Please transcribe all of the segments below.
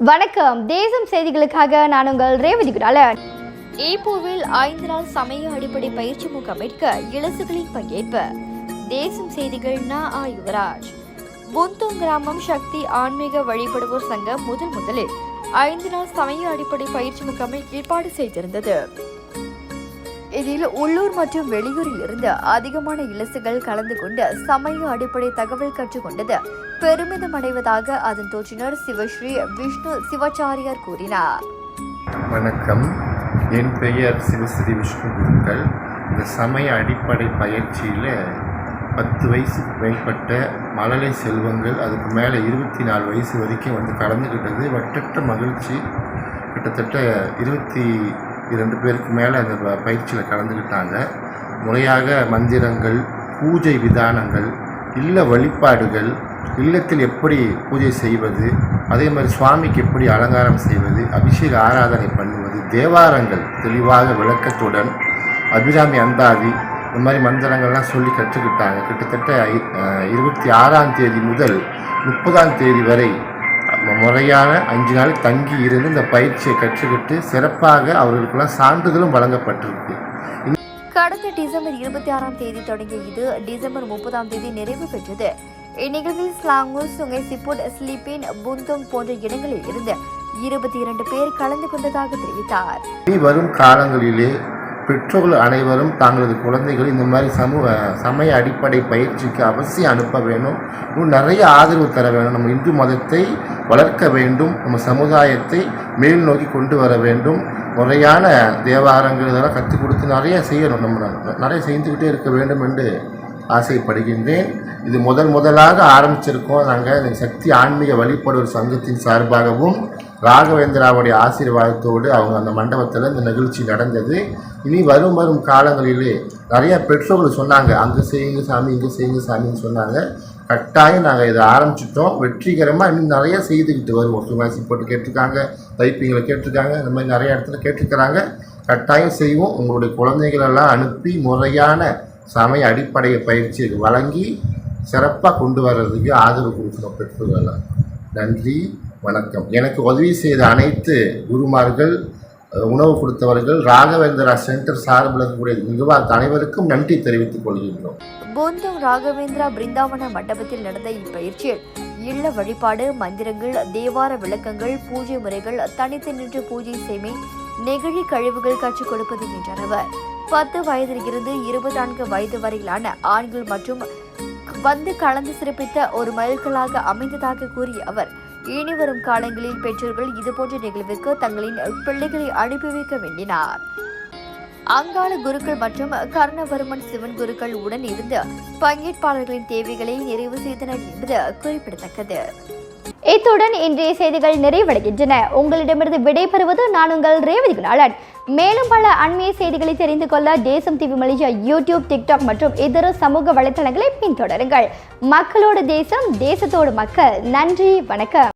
வணக்கம். தேசம் செய்திகளுக்காக நான் உங்கள் ரேவதி குடாலன் ஈப்போவில் ஐந்து நாள் சமய அடிப்படை பயிற்சி முகாமிற்க இளசுகளின் பங்கேற்பு. தேசம் செய்திகள் நா ஆ புந்தோங் கிராமம் சக்தி ஆன்மீக வழிபடுவோர் சங்கம் முதல் முதலில் ஐந்து நாள் சமய அடிப்படை பயிற்சி முகாமை ஏற்பாடு செய்திருந்தது. இதில் உள்ளூர் மற்றும் வெளியூரில் இருந்து அதிகமான இலசுகள் கலந்து கொண்டு சமய அடிப்படை தகவல் கற்றுக்கொண்டது. பெருமிதம் அடைவதாக அதன் தோற்றினர் சிவஸ்ரீ விஷ்ணு சிவாச்சாரியார் கூறினார். வணக்கம். என் பெயர் சிவஸ்ரீ விஷ்ணு குருக்கள். இந்த சமய அடிப்படை பயிற்சியில் பத்து வயசுக்கு மேற்பட்ட மழலை செல்வங்கள் அதுக்கு மேலே இருபத்தி நாலு வயசு வரைக்கும் வந்து கலந்துக்கிட்டது வட்டற்ற மகிழ்ச்சி கிட்டத்தட்ட இருபத்தி இரண்டு பேருக்கு மேலே அந்த ப- பயிற்சியில் கலந்துக்கிட்டாங்க முறையாக மந்திரங்கள் பூஜை விதானங்கள் இல்ல வழிபாடுகள் இல்லத்தில் எப்படி பூஜை செய்வது அதே மாதிரி சுவாமிக்கு எப்படி அலங்காரம் செய்வது அபிஷேக ஆராதனை பண்ணுவது தேவாரங்கள் தெளிவாக விளக்கத்துடன் அபிராமி அந்தாதி இந்த மாதிரி மந்திரங்கள்லாம் சொல்லி கற்றுக்கிட்டாங்க. கிட்டத்தட்ட இருபத்தி ஆறாம் தேதி முதல் முப்பதாம் தேதி வரை ம- முறையான அஞ்சு நாள் தங்கி இருந்து இந்த பயிற்சியை கற்றுக்கிட்டு சிறப்பாக அவர்களுக்கெல்லாம் சான்றிதழும் வழங்கப்பட்டிருக்கு. கடந்த டிசம்பர் இருபத்தி ஆறாம் தேதி தொடங்கிய இது டிசம்பர் முப்பதாம் தேதி நிறைவு பெற்றது. இந்நிகழ்வில் ஸ்லாங்கூர் சுங்கை சிப்புட் ஸ்லீப்பின் புந்தோங் போன்ற இடங்களில் இருந்து இருபத்தி இரண்டு பேர் கலந்து கொண்டதாக தெரிவித்தார். இனி வரும் காலங்களிலே பெற்றோர்கள் அனைவரும் தங்களது குழந்தைகள் இந்த மாதிரி சமூக சமய அடிப்படை பயிற்சிக்கு அவசியம் அனுப்ப வேணும். இன்னும் நிறைய ஆதரவு தர வேணும். நம்ம இந்து மதத்தை வளர்க்க வேண்டும். நம்ம சமுதாயத்தை மேல் நோக்கி கொண்டு வர வேண்டும். முறையான தேவாரங்கள் இதெல்லாம் கற்றுக் கொடுத்து நிறைய செய்யணும் நம்ம நிறைய செய்துக்கிட்டே இருக்க வேண்டும் என்று ஆசைப்படுகின்றேன். இது முதல் முதலாக ஆரம்பிச்சிருக்கோம். நாங்கள் இந்த சக்தி ஆன்மீக வழிபடுவர் சங்கத்தின் சார்பாகவும் ராகவேந்திராவுடைய ஆசீர்வாதத்தோடு அவங்க அந்த மண்டபத்தில் இந்த நிகழ்ச்சி நடந்தது. இனி வரும் வரும் காலங்களிலே நிறைய பெற்றோர்கள் சொன்னாங்க அங்கே செய்யுங்க சாமி இங்கே செய்யுங்க சாமின்னு சொன்னாங்க. கட்டாயம் நாங்கள் இதை ஆரம்பிச்சிட்டோம். வெற்றிகரமாக இன்னும் நிறைய செய்துக்கிட்டு வருவோம். சுகாசி போட்டு கேட்டிருக்காங்க டைப்பிங்கில் கேட்டிருக்காங்க இந்த மாதிரி நிறைய இடத்துல கேட்டிருக்கிறாங்க. கட்டாயம் செய்வோம். உங்களுடைய குழந்தைகளெல்லாம் அனுப்பி முறையான சமய அடிப்படையை பயிற்சி வழங்கி சிறப்பாக கொண்டு வர்றதுக்கு ஆதரவு கொடுக்குறோம் பெற்றோர்களெல்லாம் நன்றி வணக்கம். எனக்கு உதவி செய்த அனைத்து குருமார்கள் உணவு கொடுத்தவர்கள் ராகவேந்திரா சென்டர் சார்பில் இருக்கக்கூடிய நிர்வாக அனைவருக்கும் நன்றி தெரிவித்துக் கொள்கின்றோம். போந்தம் ராகவேந்திரா பிருந்தாவன மண்டபத்தில் நடந்த இப்பயிற்சியில் இல்ல வழிபாடு மந்திரங்கள் தேவார விளக்கங்கள் பூஜை முறைகள் தனித்து நின்று பூஜை செய்மை நெகிழி கழிவுகள் கற்றுக் கொடுப்பது என்றவர் பத்து வயதில் இருந்து இருபத்தி நான்கு வயது வரையிலான ஆண்கள் மற்றும் வந்து கலந்து சிறப்பித்த ஒரு மைல்கல்லாக அமைந்ததாக கூறிய அவர் இனி வரும் காலங்களில் பெற்றோர்கள் இதுபோன்ற நிகழ்வுக்கு தங்களின் பிள்ளைகளை அனுப்பி வைக்க வேண்டினார். அங்காள குருக்கள் மற்றும் கர்ணவர்மன் சிவன் குருக்கள் உடன் இருந்து பங்கேற்பாளர்களின் தேவைகளை நிறைவு செய்தனர் என்பது குறிப்பிடத்தக்கது. இத்துடன் இன்றைய செய்திகள் நிறைவடைகின்றன. உங்களிடமிருந்து விடைபெறுவது நான் உங்கள் ரேவதி குணாளன். மேலும் பல அண்மைய செய்திகளை தெரிந்து கொள்ள தேசம் டிவி மலேசியா யூடியூப் டிக்டாக் மற்றும் இதர சமூக வலைத்தளங்களை பின்தொடருங்கள். மக்களோடு தேசம் தேசத்தோடு மக்கள். நன்றி வணக்கம்.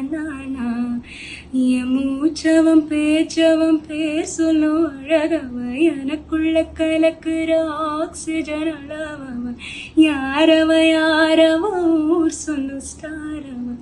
மூச்சவம் பேச்சவம் பேச்சவன் பேசணும் அழகவன் எனக்குள்ள கலக்குற ஆக்சிஜன் அளவவன் யாரவ யாரவன் ஊர் சொல்லும் ஸ்டாரவன்